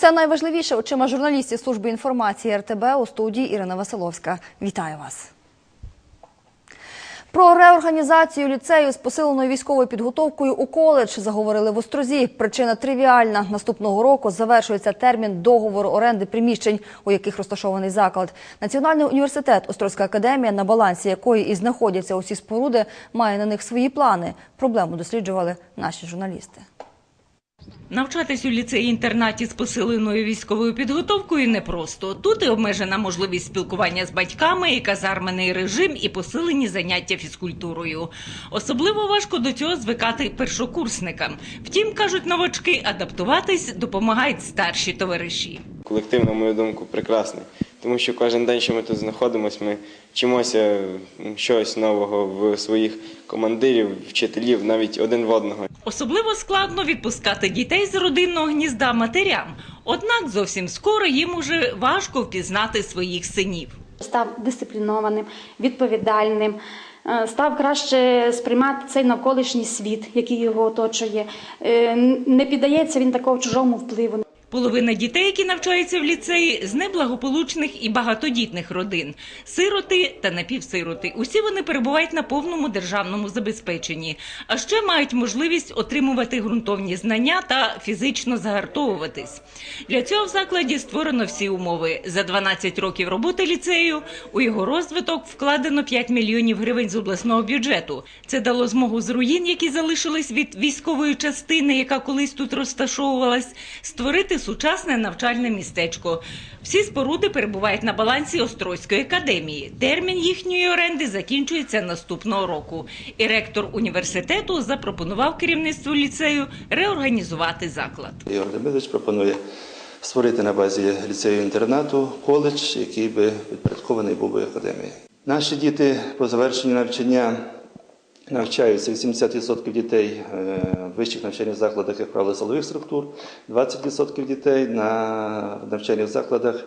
Усе найважливіше очима журналістів служби інформації РТБ у студії Ірина Василовська. Вітаю вас. Про реорганізацію ліцею з посиленою військовою підготовкою у коледж заговорили в Острозі. Причина тривіальна. Наступного року завершується термін договору оренди приміщень, у яких розташований заклад. Національний університет Острозька академія, на балансі якої і знаходяться усі споруди, має на них свої плани. Проблему досліджували наші журналісти. Навчатись у ліцеї-інтернаті з посиленою військовою підготовкою непросто. Тут і обмежена можливість спілкування з батьками, і казармений режим, і посилені заняття фізкультурою. Особливо важко до цього звикати першокурсникам. Втім, кажуть новачки, адаптуватись допомагають старші товариші. Колектив, на мою думку, прекрасний. Тому що кожен день, що ми тут знаходимося, ми вчимося щось нового в своїх командирів, вчителів, навіть один в одного. Особливо складно відпускати дітей з родинного гнізда матерям. Однак зовсім скоро їм уже важко впізнати своїх синів. став дисциплінованим, відповідальним, е, став краще сприймати цей навколишній світ, який його оточує. Е, Не піддається він такого чужому впливу. Половина дітей, які навчаються в ліцеї, з неблагополучних і багатодітних родин, сироти та напівсироти. Усі вони перебувають на повному державному забезпеченні, а ще мають можливість отримувати ґрунтовні знання та фізично загартовуватись. Для цього в закладі створено всі умови. За 12 років роботи ліцею у його розвиток вкладено 5 мільйонів гривень з обласного бюджету. Це дало змогу з руїн, які залишились від військової частини, яка колись тут розташовувалась, створити сучасне навчальне містечко. Всі споруди перебувають на балансі Острозької академії. Термін їхньої оренди закінчується наступного року. І ректор університету запропонував керівництву ліцею реорганізувати заклад. Ігор Демидович пропонує створити на базі ліцею інтернату коледж, який би підпорядкований був академії. Наші діти по завершенні навчання навчаються 80% дітей е, в вищих навчальних закладах, як правило, силових структур, 20% дітей на навчальних закладах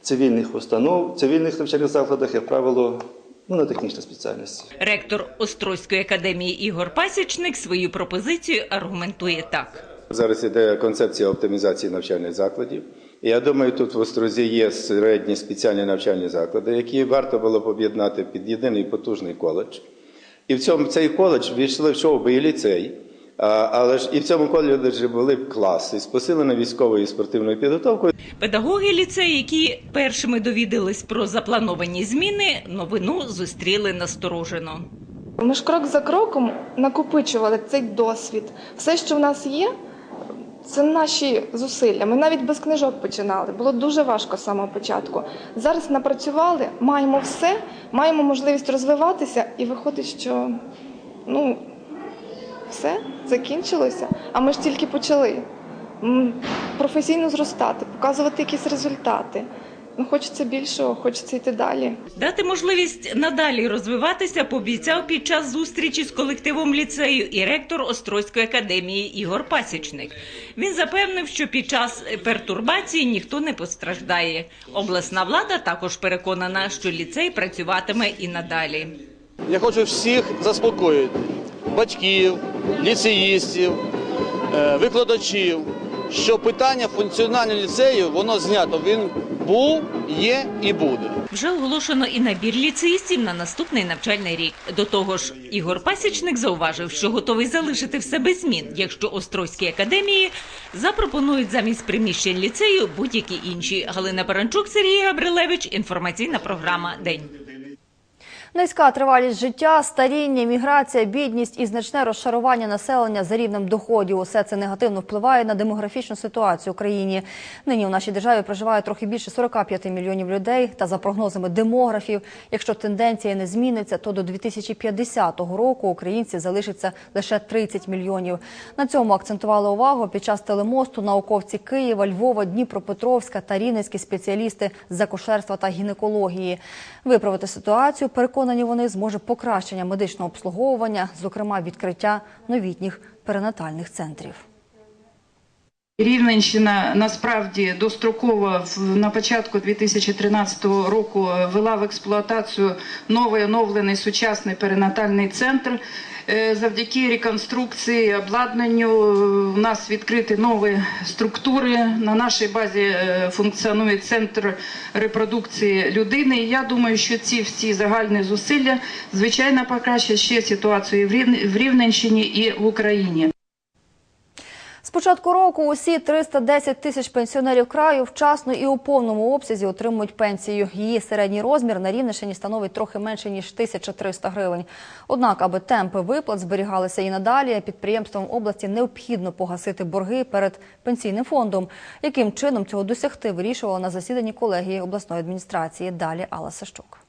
цивільних установ, цивільних навчальних закладах, як правило, ну, на технічній спеціальності. Ректор Острозької академії Ігор Пасічник свою пропозицію аргументує так. Зараз іде концепція оптимізації навчальних закладів. Я думаю, тут в Острозі є середні спеціальні навчальні заклади, які варто було б об'єднати під єдиний потужний коледж. І в цьому цей коледж війшли в шовби і ліцей, але ж і в цьому коледжі були б класи з посиленою військовою і спортивною підготовкою. Педагоги ліцею, які першими довідались про заплановані зміни, новину зустріли насторожено. Ми ж крок за кроком накопичували цей досвід. Все, що в нас є, це наші зусилля. Ми навіть без книжок починали. Було дуже важко з самого початку. Зараз напрацювали, маємо все, маємо можливість розвиватися, і виходить, що ну, все закінчилося. А ми ж тільки почали професійно зростати, показувати якісь результати. Ну, хочеться більшого, хочеться йти далі. Дати можливість надалі розвиватися пообіцяв під час зустрічі з колективом ліцею і ректор Острозької академії Ігор Пасічник. Він запевнив, що під час пертурбації ніхто не постраждає. Обласна влада також переконана, що ліцей працюватиме і надалі. Я хочу всіх заспокоїти батьків, ліцеїстів, е, викладачів, що питання функціонального ліцею воно знято. Він був, є і буде. Вже оголошено і набір ліцеїстів на наступний навчальний рік. До того ж, Ігор Пасічник зауважив, що готовий залишити все без змін, якщо Острозькій академії запропонують замість приміщень ліцею будь-які інші. Галина Баранчук, Сергій Габрилевич. Інформаційна програма День. Низька тривалість життя, старіння, міграція, бідність і значне розшарування населення за рівнем доходів. Усе це негативно впливає на демографічну ситуацію в країні. Нині в нашій державі проживає трохи більше 45 мільйонів людей. Та за прогнозами демографів, якщо тенденція не зміниться, то до 2050 року українців залишиться лише 30 мільйонів. На цьому акцентували увагу під час телемосту науковці Києва, Львова, Дніпропетровська та рівненські спеціалісти з акушерства та гінекології. Виправити ситуацію переконані вони зможе покращення медичного обслуговування, зокрема відкриття новітніх перинатальних центрів. Рівненщина насправді достроково на початку 2013 року вела в експлуатацію новий оновлений сучасний перинатальний центр. Е, Завдяки реконструкції, обладнанню е, у нас відкриті нові структури. На нашій базі е, функціонує центр репродукції людини. І я думаю, що ці всі загальні зусилля звичайно покращать ще ситуацію в Рівненщині і в Україні. Початку року усі 310 тисяч пенсіонерів краю вчасно і у повному обсязі отримують пенсію. Її середній розмір на Рівненщині становить трохи менше ніж 1300 гривень. Однак, аби темпи виплат зберігалися і надалі, підприємствам області необхідно погасити борги перед пенсійним фондом. Яким чином цього досягти вирішувала на засіданні колегії обласної адміністрації. Далі Алла Сащук.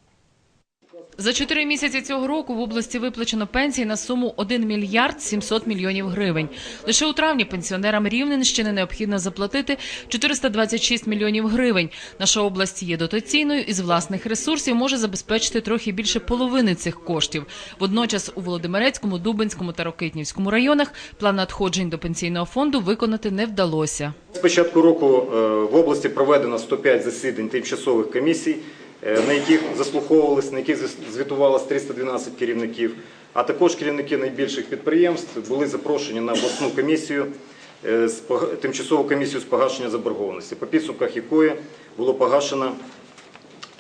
За чотири місяці цього року в області виплачено пенсії на суму 1 мільярд 700 мільйонів гривень. Лише у травні пенсіонерам Рівненщини необхідно заплатити 426 мільйонів гривень. Наша область є дотаційною і з власних ресурсів може забезпечити трохи більше половини цих коштів. Водночас у Володимирецькому, Дубинському та Рокитнівському районах план надходжень до пенсійного фонду виконати не вдалося. З початку року е, в області проведено 105 засідань тимчасових комісій, на яких заслуховувалися, на яких звітувалося 312 керівників, а також керівники найбільших підприємств були запрошені на обласну комісію, е, тимчасову комісію з погашення заборгованості, по підсумках якої було погашено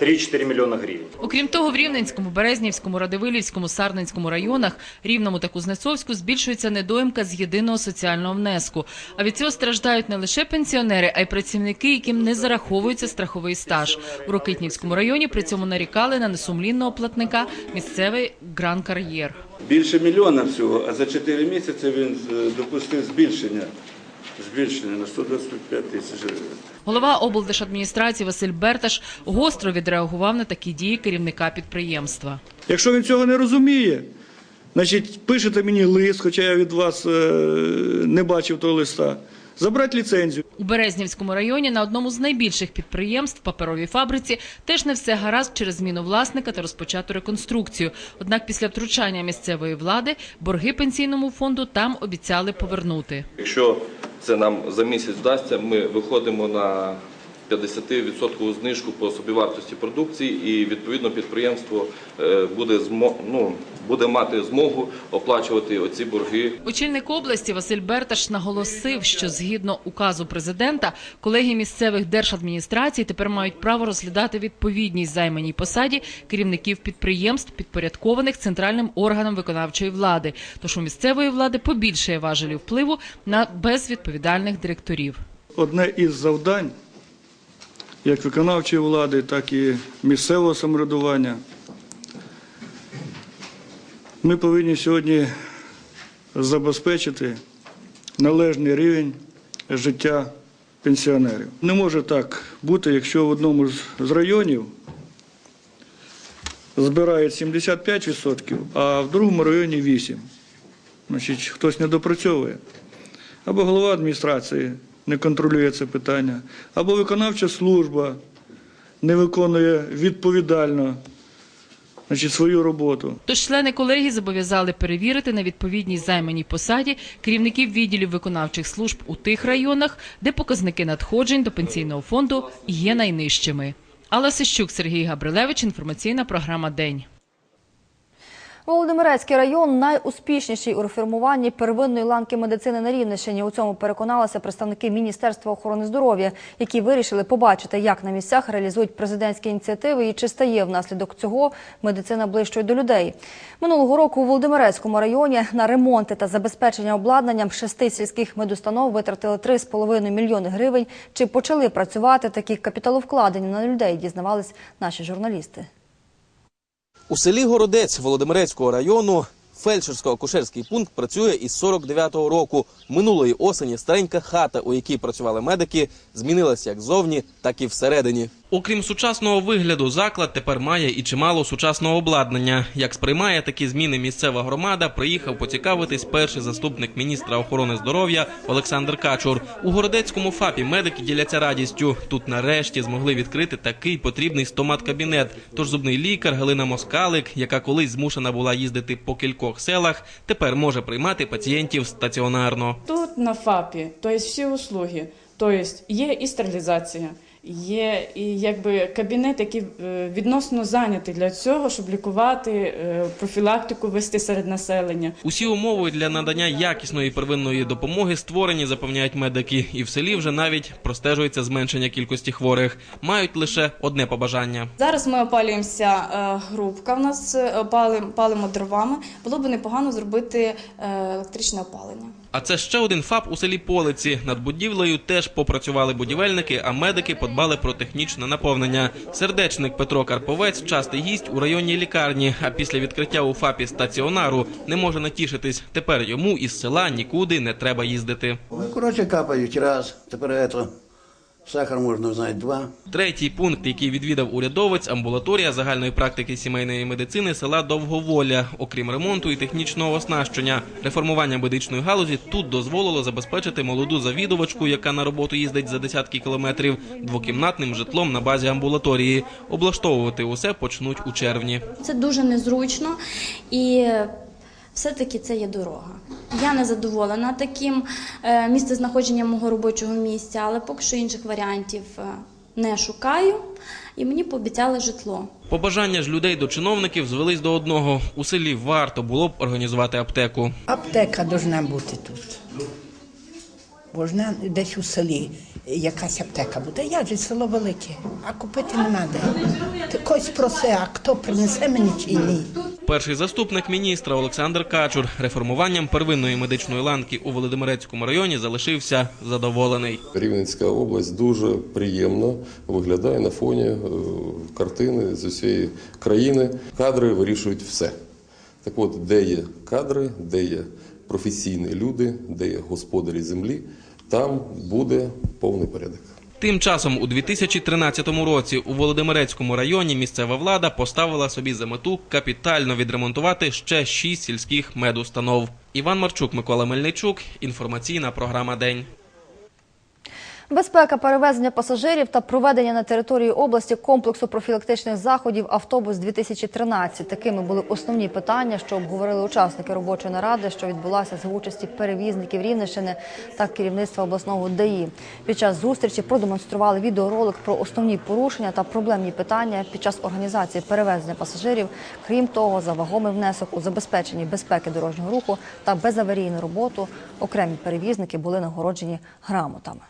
3-4 мільйона гривень. Окрім того, в Рівненському, Березнівському, Радивилівському, Сарненському районах, Рівному та Кузнецовську збільшується недоїмка з єдиного соціального внеску. А від цього страждають не лише пенсіонери, а й працівники, яким не зараховується страховий стаж. У Рокитнівському районі при цьому нарікали на несумлінного платника місцевий Гран Кар'єр. Більше мільйона всього, а за 4 місяці він е, допустив збільшення, збільшення на 125 тисяч гривень. Голова облдержадміністрації Василь Берташ гостро відреагував на такі дії керівника підприємства. Якщо він цього не розуміє, значить пишете мені лист, хоча я від вас е, не бачив того листа, забрати ліцензію. У Березнівському районі на одному з найбільших підприємств паперовій фабриці теж не все гаразд через зміну власника та розпочату реконструкцію. Однак після втручання місцевої влади борги пенсійному фонду там обіцяли повернути. Якщо це нам за місяць вдасться, ми виходимо на 50% знижку по собівартості продукції, і відповідно підприємство е, буде ну, буде мати змогу оплачувати оці борги. Очільник області Василь Берташ наголосив, що згідно указу президента, колеги місцевих держадміністрацій тепер мають право розглядати відповідність займаній посаді керівників підприємств, підпорядкованих центральним органам виконавчої влади. Тож у місцевої влади побільшає важелів впливу на безвідповідальних директорів. Одне із завдань, як виконавчої влади, так і місцевого самоврядування. Ми повинні сьогодні забезпечити належний рівень життя пенсіонерів. Не може так бути, якщо в одному з- районів збирають 75%, а в другому районі 8%. Значить, хтось не допрацьовує. Або голова адміністрації не контролює це питання, або виконавча служба не виконує відповідально значить, свою роботу. Тож члени колегії зобов'язали перевірити на відповідність займаній посаді керівників відділів виконавчих служб у тих районах, де показники надходжень до пенсійного фонду є найнижчими. Алла Сищук, Сергій Габрилевич, інформаційна програма День. Володимирецький район найуспішніший у реформуванні первинної ланки медицини на Рівненщині. У цьому переконалися представники Міністерства охорони здоров'я, які вирішили побачити, як на місцях реалізують президентські ініціативи і чи стає внаслідок цього медицина ближчою до людей. Минулого року у Володимирецькому районі на ремонти та забезпечення обладнанням шести сільських медустанов витратили 3,5 мільйони гривень. Чи почали працювати такі капіталовкладення на людей? Дізнавались наші журналісти. У селі Городець Володимирецького району фельдшерсько-акушерський пункт працює із 49-го року. Минулої осені старенька хата, у якій працювали медики, змінилася як зовні, так і всередині. Окрім сучасного вигляду, заклад тепер має і чимало сучасного обладнання. Як сприймає такі зміни місцева громада, приїхав поцікавитись перший заступник міністра охорони здоров'я Олександр Качур. У городецькому ФАПі медики діляться радістю. Тут нарешті змогли відкрити такий потрібний стомат-кабінет. Тож зубний лікар Галина Москалик, яка колись змушена була їздити по кількох кількох селах, тепер може приймати пацієнтів стаціонарно. Тут на ФАПі, то есть всі услуги, то есть є і стерилізація, є і якби кабінет, який е, відносно зайнятий для цього, щоб лікувати е, профілактику вести серед населення. Усі умови для надання якісної первинної допомоги створені, запевняють медики, і в селі вже навіть простежується зменшення кількості хворих. Мають лише одне побажання. Зараз ми опалюємося е, грубка. В нас е, палимо дровами. Було б непогано зробити електричне опалення. А це ще один ФАП у селі Полиці. Над будівлею теж попрацювали будівельники, а медики подбали про технічне наповнення. Сердечник Петро Карповець частий гість у районній лікарні. А після відкриття у ФАПі стаціонару не може натішитись. Тепер йому із села нікуди не треба їздити. Ну, коротше, капають раз, тепер это, сахар можна знати два. Третій пункт, який відвідав урядовець, амбулаторія загальної практики сімейної медицини села Довговоля. Окрім ремонту і технічного оснащення, реформування медичної галузі тут дозволило забезпечити молоду завідувачку, яка на роботу їздить за десятки кілометрів, двокімнатним житлом на базі амбулаторії. Облаштовувати усе почнуть у червні. Це дуже незручно і все-таки це є дорога. Я не задоволена таким е, місцезнаходженням мого робочого місця, але поки що інших варіантів е, не шукаю. І мені пообіцяли житло. Побажання ж людей до чиновників звелись до одного: у селі варто було б організувати аптеку. Аптека повинна бути тут. Можна десь у селі якась аптека буде. Я ж село велике, а купити нема де. Ти когось проси, а хто принесе мені чи ні. Перший заступник міністра Олександр Качур реформуванням первинної медичної ланки у Володимирецькому районі залишився задоволений. Рівненська область дуже приємно виглядає на фоні е, картини з усієї країни. Кадри вирішують все. Так от, де є кадри, де є професійні люди, де є господарі землі, там буде повний порядок. Тим часом у 2013 році у Володимирецькому районі місцева влада поставила собі за мету капітально відремонтувати ще шість сільських медустанов. Іван Марчук, Микола Мельничук. Інформаційна програма День. Безпека перевезення пасажирів та проведення на території області комплексу профілактичних заходів автобус 2013 Такими були основні питання, що обговорили учасники робочої наради, що відбулася за участі перевізників Рівненщини та керівництва обласного ДАІ. Під час зустрічі продемонстрували відеоролик про основні порушення та проблемні питання під час організації перевезення пасажирів. Крім того, за вагомий внесок у забезпеченні безпеки дорожнього руху та безаварійну роботу окремі перевізники були нагороджені грамотами.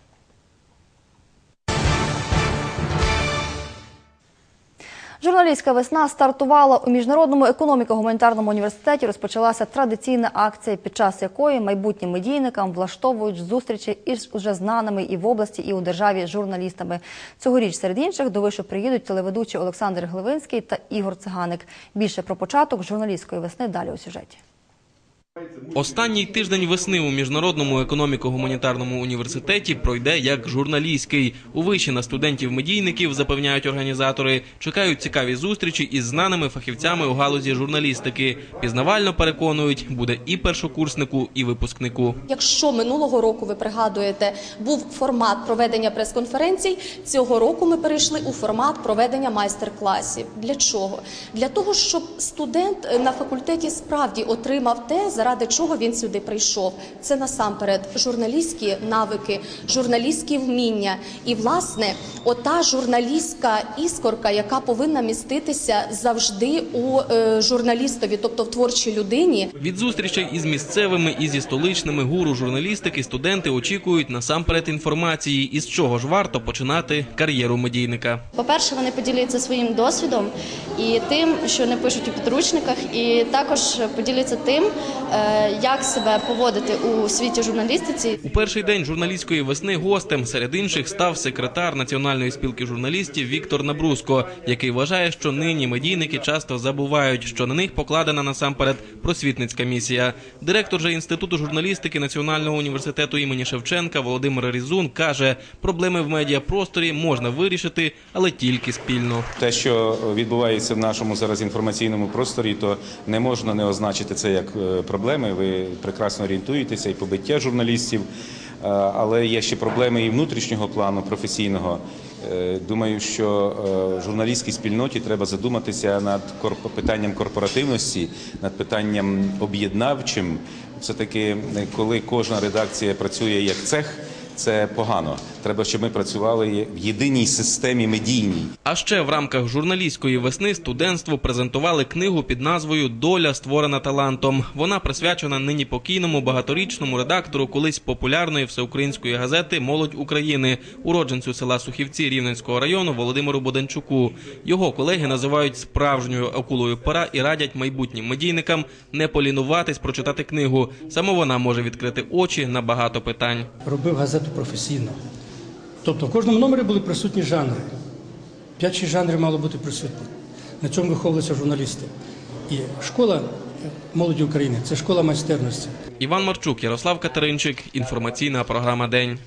Журналістська весна стартувала у міжнародному економіко-гуманітарному університеті. Розпочалася традиційна акція, під час якої майбутнім медійникам влаштовують зустрічі із уже знаними і в області, і у державі журналістами. Цьогоріч серед інших до вишу приїдуть телеведучі Олександр Гливинський та Ігор Циганик. Більше про початок журналістської весни далі у сюжеті. Останній тиждень весни у міжнародному економіко-гуманітарному університеті пройде як журналістський. У виші на студентів-медійників запевняють організатори. Чекають цікаві зустрічі із знаними фахівцями у галузі журналістики. Пізнавально переконують, буде і першокурснику, і випускнику. Якщо минулого року ви пригадуєте, був формат проведення прес-конференцій, цього року ми перейшли у формат проведення майстер-класів. Для чого? Для того, щоб студент на факультеті справді отримав те, заради чого він сюди прийшов. Це насамперед журналістські навики, журналістські вміння. І, власне, ота журналістська іскорка, яка повинна міститися завжди у е, журналістові, тобто в творчій людині. Від зустрічей із місцевими і зі столичними гуру журналістики студенти очікують насамперед інформації, із чого ж варто починати кар'єру медійника. По-перше, вони поділяться своїм досвідом і тим, що не пишуть у підручниках, і також поділяться тим, е, як себе поводити у світі журналістиці. У перший день журналістської весни гостем серед інших став секретар Національної спілки журналістів Віктор Набруско, який вважає, що нині медійники часто забувають, що на них покладена насамперед просвітницька місія. Директор же інституту журналістики Національного університету імені Шевченка Володимир Різун каже, проблеми в медіапросторі можна вирішити, але тільки спільно. Те, що відбувається в нашому зараз інформаційному просторі, то не можна не означити це як е, проблеми. Ви прекрасно орієнтуєтеся і побиття журналістів, Е, але є ще проблеми і внутрішнього плану професійного. Е, Думаю, що е, журналістській спільноті треба задуматися над питанням корпоративності, над питанням об'єднавчим. Все-таки, е, коли кожна редакція працює як цех, це погано. Треба, щоб ми працювали в єдиній системі медійній. А ще в рамках журналістської весни студентству презентували книгу під назвою Доля створена талантом. Вона присвячена нині покійному багаторічному редактору колись популярної всеукраїнської газети Молодь України, уродженцю села Сухівці Рівненського району Володимиру Боденчуку. Його колеги називають справжньою акулою пера і радять майбутнім медійникам не полінуватись прочитати книгу. Саме вона може відкрити очі на багато питань. робив газету професійно. Тобто в кожному номері були присутні жанри. П'ять-шість жанрів мало бути присутні. На цьому виховувалися журналісти. І школа молоді України це школа майстерності. Іван Марчук, Ярослав Катеринчик. Інформаційна програма День.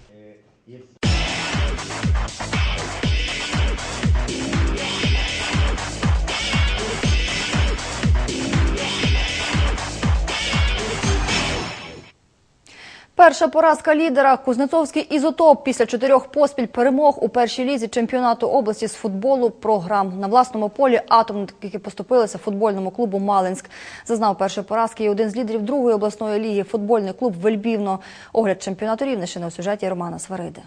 Перша поразка лідера Кузнецовський ізотоп після чотирьох поспіль перемог у першій лізі чемпіонату області з футболу програм на власному полі атомники поступилися футбольному клубу Малинськ. Зазнав першої поразки і один з лідерів другої обласної ліги футбольний клуб Вельбівно. Огляд чемпіонату Рівнищини у сюжеті Романа Свариди.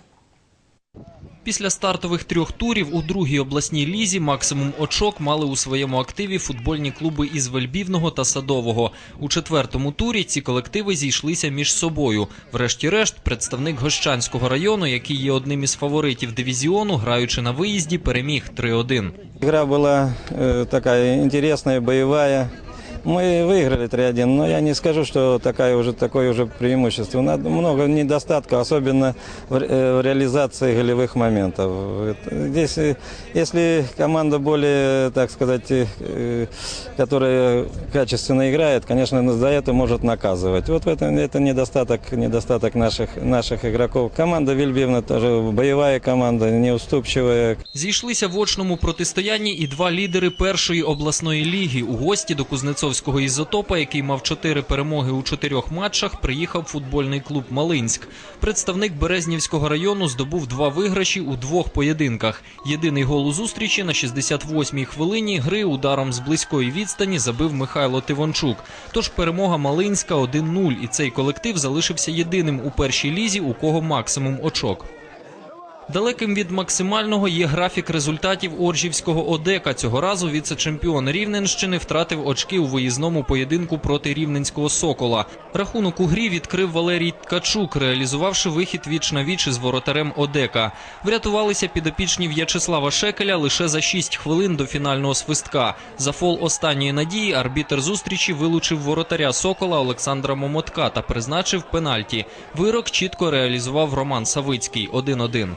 Після стартових трьох турів у другій обласній лізі максимум очок мали у своєму активі футбольні клуби із Вельбівного та Садового. У четвертому турі ці колективи зійшлися між собою. Врешті-решт, представник Гощанського району, який є одним із фаворитів дивізіону, граючи на виїзді, переміг 3-1. Игра была э, такая интересная, боевая. Мы выиграли 3-1, но я не скажу, что такая уже, такое уже преимущество. Надо много недостатков, особенно в, ре- э, в реализации голевых моментов. Это- Здесь, э, если команда более, так сказать, э, э, которая качественно играет, конечно, за это может наказывать. Вот в этом это недостаток, недостаток наших, наших игроков. Команда Вильбивна тоже боевая команда, неуступчивая, Зійшлися в очному протистоянні і два лідери першої обласної ліги. У гості до Кузнецовського ізотопа, який мав чотири перемоги у чотирьох матчах, приїхав футбольний клуб Малинськ. Представник Березнівського району здобув два виграші у двох поєдинках. Єдиний гол у зустрічі на 68-й хвилині гри ударом з близької відстані забив Михайло Тивончук. Тож перемога Малинська 1-0, і цей колектив залишився єдиним у першій лізі, у кого максимум очок. Далеким від максимального є графік результатів Оржівського ОДЕКа. Цього разу віце-чемпіон Рівненщини втратив очки у виїзному поєдинку проти рівненського Сокола. Рахунок у грі відкрив Валерій Ткачук, реалізувавши вихід віч на віч із воротарем ОДЕКа. Врятувалися підопічні В'ячеслава Шекеля лише за 6 хвилин до фінального свистка. За фол останньої надії арбітер зустрічі вилучив воротаря Сокола Олександра Момотка та призначив пенальті. Вирок чітко реалізував Роман Савицький 1-1.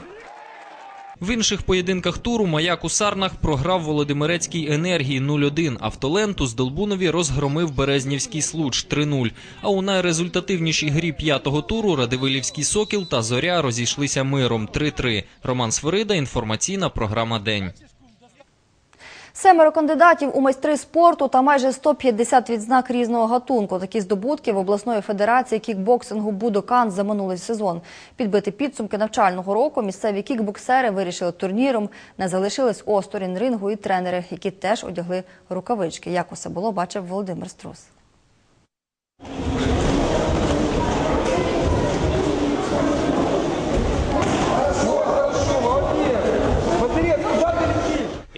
В інших поєдинках туру маяк у Сарнах програв Володимирецькій енергії 0-1. Автоленту з Долбунові розгромив Березнівський случ 3-0. А у найрезультативнішій грі п'ятого туру Радивилівський Сокіл та Зоря розійшлися миром 3-3. Роман Сверида, інформаційна програма День. Семеро кандидатів у майстри спорту та майже 150 відзнак різного гатунку. Такі здобутки в обласної федерації кікбоксингу Будокан за минулий сезон. Підбити підсумки навчального року місцеві кікбоксери вирішили турніром. Не залишились осторонь рингу і тренери, які теж одягли рукавички. Як усе було, бачив Володимир Струс.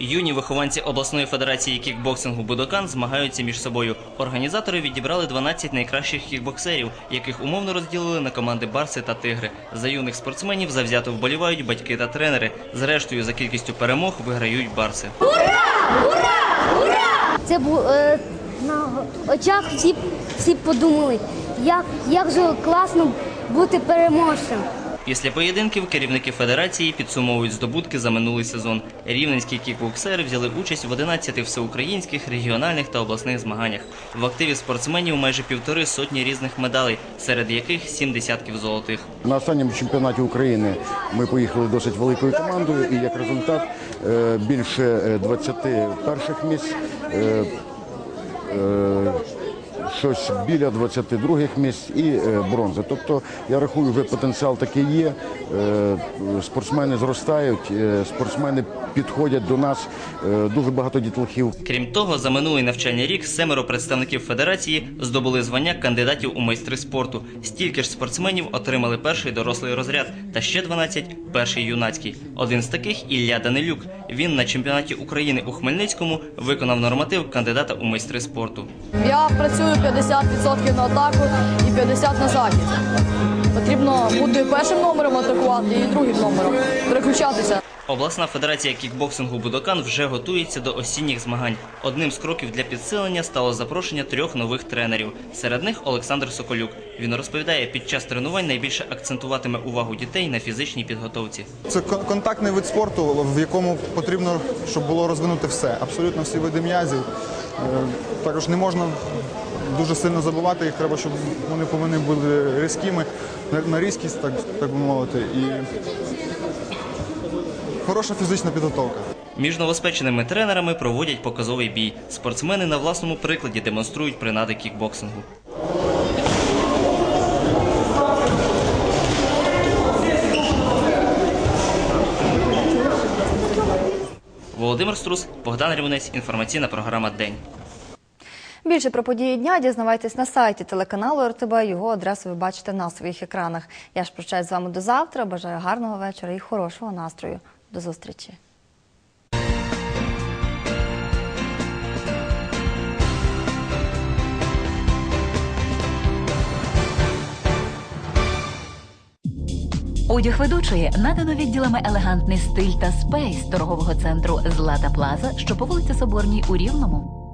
Юні вихованці обласної федерації кікбоксингу Будокан змагаються між собою. Організатори відібрали 12 найкращих кікбоксерів, яких умовно розділили на команди Барси та Тигри. За юних спортсменів завзято вболівають батьки та тренери. Зрештою, за кількістю перемог виграють Барси. Це був е, на очах всі, всі подумали, як, як же класно бути переможцем. Після поєдинків керівники федерації підсумовують здобутки за минулий сезон. Рівненські кікбоксери взяли участь в 11 всеукраїнських, регіональних та обласних змаганнях. В активі спортсменів майже півтори сотні різних медалей, серед яких сім десятків золотих. На останньому чемпіонаті України ми поїхали досить великою командою, і як результат е, більше е, 20 перших місць, е, е, щось біля 22 місць і бронзи. Тобто я рахую, вже потенціал такий є. Е, Спортсмени зростають, е, спортсмени підходять до нас. Е, Дуже багато дітлахів Крім того, за минулий навчальний рік семеро представників федерації здобули звання кандидатів у майстри спорту. Стільки ж спортсменів отримали перший дорослий розряд, та ще 12 – перший юнацький. Один з таких Ілля Данилюк. Він на чемпіонаті України у Хмельницькому виконав норматив кандидата у майстри спорту. Я працюю 50% на атаку і 50% на захист. Потрібно бути першим номером атакувати і другим номером. Переключатися. Обласна федерація кікбоксингу Будокан вже готується до осінніх змагань. Одним з кроків для підсилення стало запрошення трьох нових тренерів. Серед них Олександр Соколюк. Він розповідає, під час тренувань найбільше акцентуватиме увагу дітей на фізичній підготовці. Це контактний вид спорту, в якому потрібно, щоб було розвинути все, абсолютно всі види м'язів. Е, Також не можна дуже сильно забувати їх, треба, щоб вони повинні бути різкими, на- різкість, так, би мовити, хороша фізична підготовка. Між новоспеченими тренерами проводять показовий бій. Спортсмени на власному прикладі демонструють принади кікбоксингу. Володимир Струс, Богдан Рівнець, інформаційна програма День. Більше про події дня дізнавайтесь на сайті телеканалу РТБ. Його адресу ви бачите на своїх екранах. Я ж прощаюсь з вами до завтра. Бажаю гарного вечора і хорошого настрою. До зустрічі. Одяг ведучої надано відділами елегантний стиль та спейс торгового центру Злата Плаза, що по вулиці Соборній у Рівному.